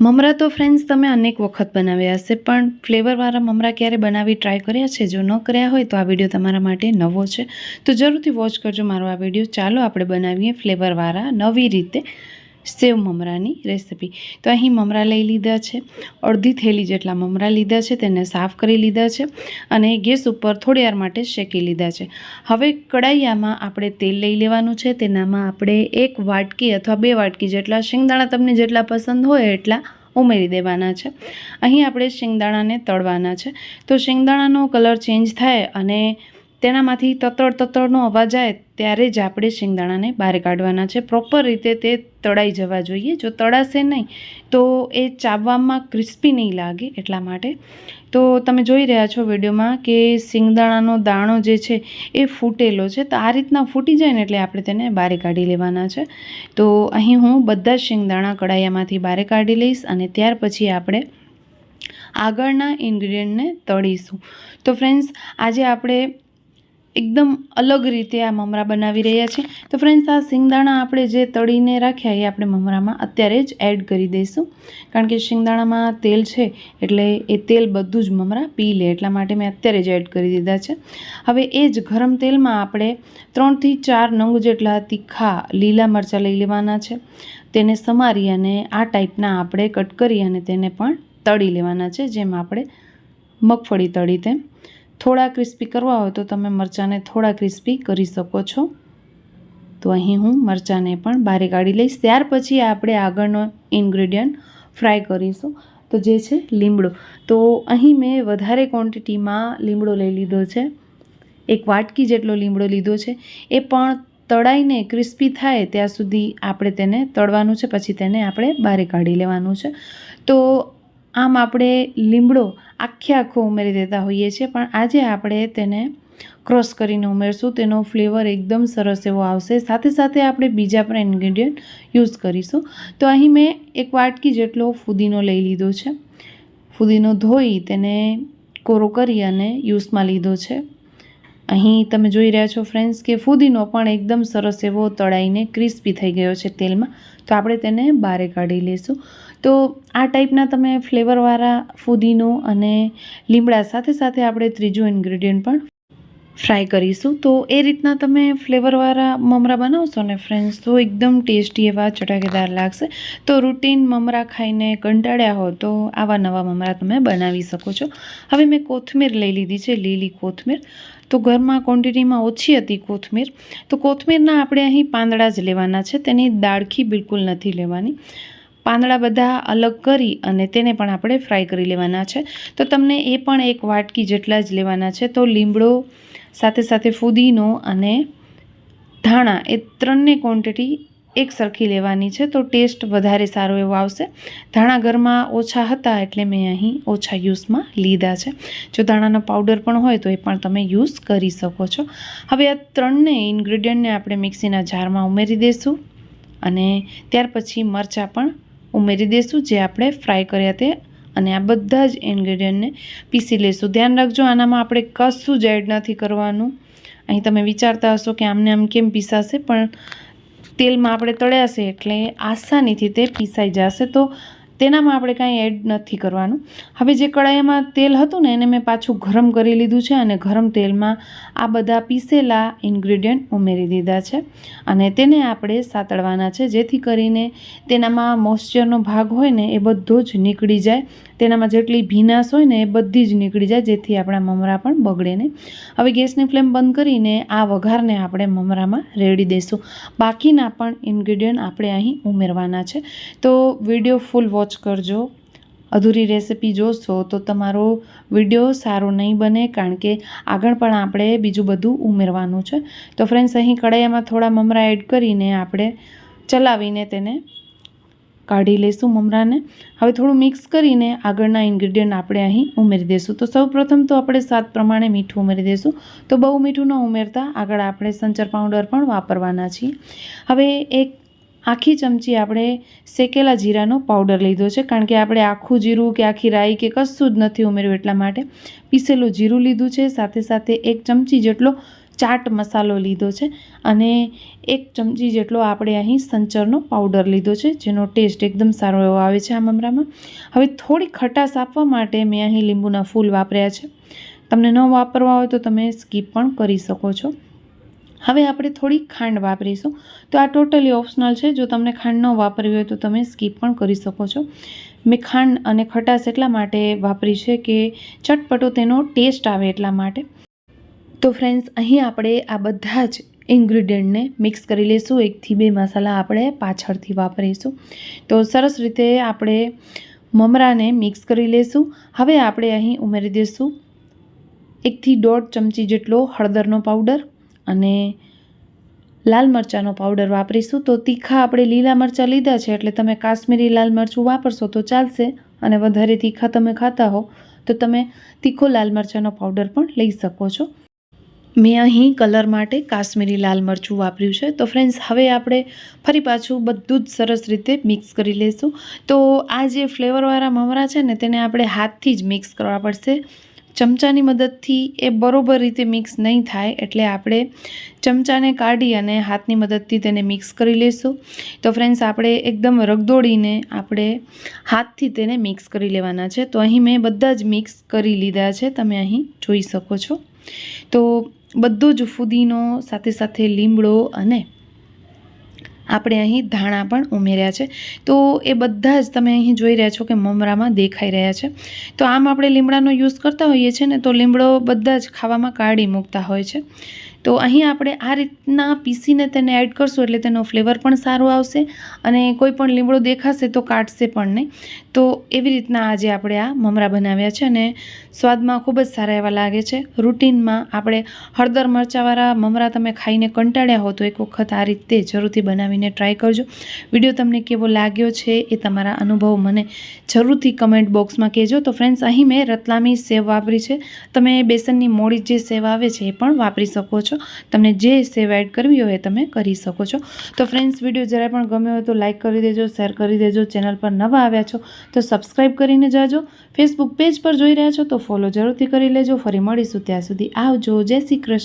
મમરા તો ફ્રેન્ડ્સ તમે અનેક વખત બનાવ્યા હશે, પણ ફ્લેવરવાળા મમરા ક્યારે બનાવી ટ્રાય કર્યા છે? જો ન કર્યા હોય તો આ વીડિયો તમારા માટે નવો છે. તો જરૂરથી વોચ કરજો મારો આ વીડિયો ચાલો આપણે બનાવીએ ફ્લેવરવાળા નવી રીતે. સેવ મમરાની રેસિપી. તો અહીં મમરા લઈ લીધા છે. અડધી થેલી જેટલા મમરા લીધા છે, તેને સાફ કરી લીધા છે અને ગેસ ઉપર થોડી વાર માટે શેકી લીધા છે. હવે કડાઈયામાં આપણે તેલ લઈ લેવાનું છે. તેનામાં આપણે એક વાટકી અથવા બે વાટકી જેટલા શિંગદાણા તમને જેટલા પસંદ હોય એટલા ઉમેરી દેવાના છે. અહીં આપણે શિંગદાણાને તળવાના છે. તો શિંગદાણાનો કલર ચેન્જ થાય અને તેનામાંથી તતડ તતડનો અવાજ આવે ત્યારે જ આપણે શિંગદાણાને બહાર કાઢવાના છે. પ્રોપર રીતે તે તળાઈ જવા જોઈએ. જો તળાશે નહીં, તો એ ચાવવામાં ક્રિસ્પી નહીં લાગે એટલા માટે. તો તમે જોઈ રહ્યા છો વિડીયોમાં કે શિંગદાણાનો દાણો જે છે એ ફૂટેલો છે. તો આ રીતના ફૂટી જાય ને એટલે આપણે તેને બહાર કાઢી લેવાના છે. તો અહીં હું બધા શિંગદાણા કડાયામાંથી બહાર કાઢી લઈશ અને ત્યાર પછી આપણે આગળના ઇન્ગ્રીડિયન્ટને તળીશું. તો ફ્રેન્ડ્સ આજે આપણે એકદમ અલગ રીતે આ મમરા બનાવી રહ્યા છીએ તો ફ્રેન્ડ્સ આ શિંગદાણા આપણે જે તળીને રાખ્યા એ આપણે મમરામાં અત્યારે જ એડ કરી દઈશું. કારણ કે શિંગદાણામાં તેલ છે એટલે એ તેલ બધું જ મમરા પી લે, એટલા માટે મેં અત્યારે જ એડ કરી દીધા છે. હવે એ જ ગરમ તેલમાં આપણે ત્રણથી ચાર નંગ જેટલા તીખા લીલા મરચાં લઈ લેવાના છે. તેને સમારી અને આ ટાઈપના આપણે કટ કરી અને તેને પણ તળી લેવાના છે, જેમ આપણે મગફળી તળી તેમ. થોડા ક્રિસ્પી કરવા હોય તો તમે મરચાંને થોડા ક્રિસ્પી કરી શકો છો. તો અહીં હું મરચાંને પણ બારે કાઢી લઈશ. ત્યાર પછી આપણે આગળનો ઇન્ગ્રેડિયન્ટ ફ્રાય કરીશું. તો જે છે લીમડો. તો અહીં મેં વધારે ક્વોન્ટિટીમાં લીમડો લઈ લીધો છે. એક વાટકી જેટલો લીમડો લીધો છે. એ પણ તળાઈને ક્રિસ્પી થાય ત્યાં સુધી આપણે તેને તળવાનું છે. પછી તેને આપણે બારે કાઢી લેવાનું છે. તો આમ આપણે લીમડો આખે આખો ઉમેરી દેતા હોઈએ છીએ, પણ આજે આપણે તેને ક્રોસ કરીને ઉમેરશું. તેનો ફ્લેવર એકદમ સરસ એવો આવશે. સાથે સાથે આપણે બીજા પણ ઇન્ગ્રીડિયન્ટ યુઝ કરીશું. તો અહીં મેં એક વાટકી જેટલો ફુદીનો લઈ લીધો છે. ફુદીનો ધોઈ તેને કોરો કરી અને યુઝમાં લીધો છે. અહીં તમે જોઈ રહ્યા છો ફ્રેન્ડ્સ કે ફુદીનો પણ એકદમ સરસ એવો તળાઈને ક્રિસ્પી થઈ ગયો છે તેલમાં. તો આપણે તેને બારે કાઢી લઈશું. તો આ ટાઈપના તમે ફ્લેવરવાળા ફુદીનો અને લીમડા સાથે સાથે આપણે ત્રીજું ઇન્ગ્રેડિયન્ટ પણ ફ્રાય કરીશું. તો એ રીતના તમે ફ્લેવરવાળા મમરા બનાવશો ને ફ્રેન્ડ્સ તો એકદમ ટેસ્ટી એવા ચટાકેદાર લાગશે. તો રૂટીન મમરા ખાઈને કંટાળ્યા હો તો આવા નવા મમરા તમે બનાવી શકો છો. હવે મેં કોથમીર લઈ લીધી છે, લીલી કોથમીર. તો ઘરમાં ક્વોન્ટિટીમાં ઓછી હતી કોથમીર. તો કોથમીરના આપણે અહીં પાંદડા જ લેવાના છે, તેની દાળખી બિલકુલ નથી લેવાની. પાંદડા બધા અલગ કરી અને તેને પણ આપણે ફ્રાય કરી લેવાના છે. તો તમને એ પણ એક વાટકી જેટલા જ લેવાના છે. તો લીમડો સાથે સાથે ફુદીનો અને ધાણા એ ત્રણને ક્વોન્ટિટી એક સરખી લેવાની છે. તો ટેસ્ટ વધારે સારો એવો આવશે. ધાણા ઘરમાં ઓછા હતા એટલે મેં અહીં ઓછા યુઝમાં લીધા છે. જો ધાણાનો પાવડર પણ હોય તો એ પણ તમે યુઝ કરી શકો છો. હવે આ ત્રણને ઇન્ગ્રીડિયન્ટને આપણે મિક્સીના જારમાં ઉમેરી દઈશું અને ત્યાર પછી મરચાં પણ ઉમેરી દઈશું જે આપણે ફ્રાય કર્યા તે. અને આ બધા જ ઇન્ગ્રેડિયન્ટને પીસી લઈશું ધ્યાન રાખજો, આનામાં આપણે કશું જ એડ નથી કરવાનું. અહીં તમે વિચારતા હશો કે આમને આમ કેમ પીસાશે, પણ તેલમાં આપણે તળ્યા છે એટલે આસાનીથી તે પીસાઈ જશે. તો તેનામાં આપણે કાંઈ એડ નથી કરવાનું. હવે જે કડાઈમાં તેલ હતું ને, એને મેં પાછું ગરમ કરી લીધું છે અને ગરમ તેલમાં આ બધા પીસેલા ઇન્ગ્રેડિયન્ટ ઉમેરી દીધા છે. અને તેને આપણે સાતળવાના છે, જેથી કરીને તેનામાં મોઇશ્ચરનો ભાગ હોય ને, એ બધો જ નીકળી જાય. તેનામાં જેટલી ભીનાશ હોય ને એ બધી જ નીકળી જાય, જેથી આપણા મમરા પણ બગડે નહીં. હવે ગેસની ફ્લેમ બંધ કરીને આ વઘારને આપણે મમરામાં રેડી દઈશું. બાકીના પણ ઇન્ગ્રીડિયન્ટ આપણે અહીં ઉમેરવાના છે. તો વીડિયો ફૂલ વોચ કરજો. અધૂરી રેસિપી જોશો તો તમારો વીડિયો સારો નહીં બને, કારણ કે આગળ પણ આપણે બીજું બધું ઉમેરવાનું છે. તો ફ્રેન્ડ્સ અહીં કડાઈમાં થોડા મમરા એડ કરીને આપણે ચલાવીને તેને કાઢી લઈશું મમરાને. હવે થોડું મિક્સ કરીને આગળના ઇન્ગ્રીડિયન્ટ આપણે અહીં ઉમેરી દઈશું તો સૌપ્રથમ તો આપણે સ્વાદ પ્રમાણે મીઠું ઉમેરી દઈશું તો બહુ મીઠું ન ઉમેરતા આગળ આપણે સંચર પાવડર પણ વાપરવાના છીએ. હવે એક આખી ચમચી આપણે શેકેલા જીરાનો પાવડર લીધો છે. કારણ કે આપણે આખું જીરું કે આખી રાઈ કે કશું જ નથી ઉમેર્યું એટલા માટે પીસેલું જીરું લીધું છે. સાથે સાથે એક ચમચી જેટલો ચાટ મસાલો લીધો છે અને એક ચમચી જેટલો આપણે અહીં સંચરનો પાવડર લીધો છે, જેનો ટેસ્ટ એકદમ સારો એવો આવે છે આ મમરામાં. હવે થોડી ખટાશ આપવા માટે મેં અહીં લીંબુના ફૂલ વાપર્યા છે. તમને ન વાપરવા હોય તો તમે સ્કીપ પણ કરી શકો છો. હવે આપણે થોડી ખાંડ વાપરીશું. તો આ ટોટલી ઓપ્શનલ છે, જો તમને ખાંડ ન વાપરવી હોય તો તમે સ્કીપ પણ કરી શકો છો. મેં ખાંડ અને ખટાશ એટલા માટે વાપરી છે કે ચટપટો તેનો ટેસ્ટ આવે એટલા માટે. તો ફ્રેન્ડ્સ અહીં આપણે આ બધા જ ઇન્ગ્રીડિયન્ટને મિક્સ કરી લઈશું. એકથી બે મસાલા આપણે પાછળથી વાપરીશું. તો સરસ રીતે આપણે મમરાને મિક્સ કરી લઈશું. હવે આપણે અહીં ઉમેરી દઈશું એકથી દોઢ ચમચી જેટલો હળદરનો પાવડર અને લાલ મરચાંનો પાવડર વાપરીશું. તો તીખા આપણે લીલા મરચાં લીધા છે, એટલે તમે કાશ્મીરી લાલ મરચું વાપરશો તો ચાલશે અને વધારે તીખા તમે ખાતા હો, તો તમે તીખો લાલ મરચાંનો પાવડર પણ લઈ શકો છો. મેં અહીં કલર માટે કાશ્મીરી લાલ મરચું વાપર્યું છે. તો ફ્રેન્ડ્સ હવે આપણે ફરી પાછું બધું જ સરસ રીતે મિક્સ કરી લઈશું તો આ જે ફ્લેવરવાળા મમરા છે ને, તેને આપણે હાથથી જ મિક્સ કરવા પડશે. ચમચાની મદદથી એ બરોબર રીતે મિક્સ નહીં થાય એટલે આપણે ચમચાને કાઢી અને હાથની મદદથી તેને મિક્સ કરી લઈશું તો ફ્રેન્ડ્સ આપણે એકદમ રગદોડીને આપણે હાથથી તેને મિક્સ કરી લેવાના છે. તો અહીં મેં બધા જ મિક્સ કરી લીધા છે. તમે અહીં જોઈ શકો છો. તો બધો જ ફુદીનો, સાથે સાથે લીમડો અને આપણે અહીં ધાણા પણ ઉમેર્યા છે. તો એ બધા જ તમે અહીં જોઈ રહ્યા છો કે મમરામાં દેખાઈ રહ્યા છે. તો આમ આપણે લીમડાનો યુઝ કરતા હોઈએ છીએ ને, તો લીમડો બધા જ ખાવામાં કાઢી મૂકતા હોય છે. તો અહીં આપણે આ રીતના પીસીને તેને એડ કરશું એટલે તેનો ફ્લેવર પણ સારો આવશે અને કોઈ પણ લીમડો દેખાશે તો કાઢશે પણ નહીં. તો એવી રીતના આજે આપણે આ મમરા બનાવ્યા છે અને સ્વાદમાં ખૂબ જ સારા એવા લાગે છે. રૂટીનમાં આપણે હળદર મરચાંવાળા મમરા તમે ખાઈને કંટાળ્યા હો તો એક વખત આ રીતે જરૂરથી બનાવીને ટ્રાય કરજો. વીડિયો તમને કેવો લાગ્યો છે એ તમારા અનુભવ મને જરૂરથી કમેન્ટ બોક્સમાં કહેજો. તો ફ્રેન્ડ્સ અહીં મેં રતલામી સેવ વાપરી છે. તમે બેસનની મોડી જે સેવ આવે છે એ પણ વાપરી શકો છો. તમને જે સેવ એડ કરવી હોય તમે કરી શકો છો. તો ફ્રેન્ડ્સ વીડિયો જરા પણ ગમ્યો હોય તો લાઇક કરી દેજો શેર કરી દેજો ચેનલ પર નવા આવ્યા છો તો સબસ્ક્રાઈબ કરીને જાજો. ફેસબુક પેજ પર જોઈ રહ્યા છો તો ફોલો જરૂરથી કરી લેજો. ફરી મળીશું ત્યાં સુધી આવજો. જય શ્રી કૃષ્ણ.